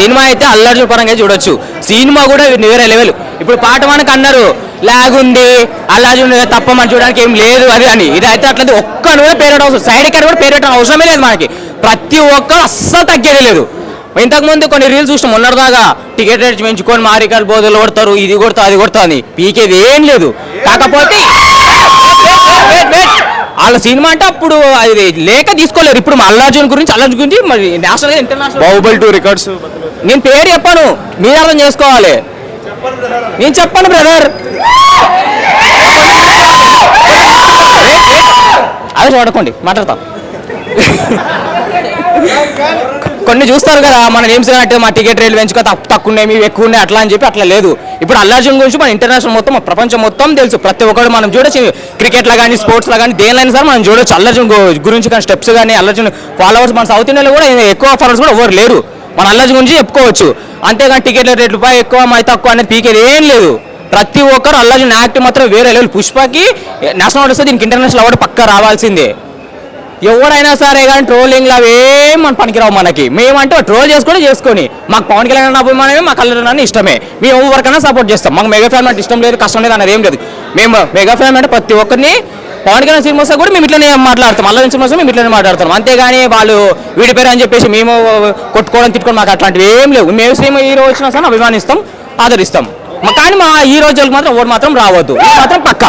Cinema అయితే అల్లర్జున్ పరంగా చూడొచ్చు. సినిమా కూడా వేరే లెవెల్. ఇప్పుడు పాట మనకు అన్నారు లాగ్ ఉంది అల్లార్జున్ తప్ప మనం చూడడానికి ఏం లేదు అది అని. ఇది అయితే అట్లా ఒక్కడు కూడా పేరు అవసరం. సైడ్ క్యారెక్టర్ కూడా పేరు పెట్టడం అవసరమే లేదు మనకి. ప్రతి ఒక్కరు అస్సలు తగ్గేది లేదు. ఇంతకు ముందు కొన్ని రీల్స్ చూసినాం. మొన్నటిదాకా టికెట్ రేట్స్ పెంచుకొని మారికాలు బోధలు కొడతారు ఇది కొడతా అది కొడతా అని. పీకేది ఏం లేదు. కాకపోతే. వాళ్ళ సినిమా అంటే అప్పుడు అది లేక తీసుకోలేరు. ఇప్పుడు మా అల్లార్జున్ గురించి అల్లార్జున్ గురించి మరి national international Baahubali two records నేను పేరు చెప్పాను మీరు అర్థం చేసుకోవాలి. నేను చెప్పాను బ్రదర్. అదే చూడకండి మాట్లాడతాం. కొన్ని చూస్తారు కదా మన నేమ్స్ అంటే మా టికెట్ రేట్లు పెంచుకో తక్కువ తక్కువ ఉన్నాయి ఎక్కువ ఉన్నాయి అట్లా అని చెప్పి అట్లా లేదు. ఇప్పుడు అల్లార్జున్ గురించి మన ఇంటర్నేషనల్ మొత్తం ప్రపంచం మొత్తం తెలుసు. ప్రతి ఒక్కరు మనం చూడొచ్చు. క్రికెట్లో కానీ స్పోర్ట్స్లో కానీ దేనిలో సరే మనం చూడొచ్చు. అల్లార్జున్ గురించి కానీ స్టెప్స్ కానీ అల్లార్జున్ ఫాలోవర్స్ మన సౌత్ ఇండియాలో కూడా ఎక్కువ ఫాలోవర్స్ కూడా ఎవరు లేరు. మన అల్లజ్ గురించి చెప్పుకోవచ్చు. అంతేగాని టికెట్ల రేట్లు పై ఎక్కువ మై తక్కువ అనేది పీకేది ఏం లేదు. ప్రతి ఒక్కరు అల్లార్జున్ యాక్ట్ మాత్రం వేరే లెవెల్. పుష్పకి నేషనల్ అవార్డు వస్తే దీనికి ఇంటర్నేషనల్ అవార్డు పక్క రావాల్సిందే. ఎవరైనా సరే కానీ ట్రోలింగ్లు అవి ఏం మన పనికిరావు మనకి. మేమంటే ట్రోల్ చేసుకొని చేసుకొని. మాకు పవన్ కళ్యాణ్ అభిమానమే మాకు కళ్యాణ్ ఇష్టమే. మేము ఎవరికైనా సపోర్ట్ చేస్తాం. మాకు మెగా ఫ్యామిలీ అంటే ఇష్టం లేదు కష్టం లేదు అనేది ఏం లేదు. మేము మెగా ఫ్యామిలీ అంటే ప్రతి ఒక్కరిని పవన్ కళ్యాణ్ సినిమా వస్తే కూడా మేము ఇట్లనే మాట్లాడతాం. అల్ల సినిమా వస్తే మేము ఇట్లనే మాట్లాడతాం. అంతేగాని వాళ్ళు వీడి పేరు అని చెప్పేసి మేము కొట్టుకోవడం తిట్టుకోవడం మాకు అట్లాంటివి ఏం లేవు. మేము సినిమా హీరో వచ్చినా సరే అభిమానిస్తాం ఆదరిస్తాం. మా- కానీ మా ఈ రోజులకు మాత్రం ఎవరు మాత్రం రావద్దు. మాత్రం పక్క.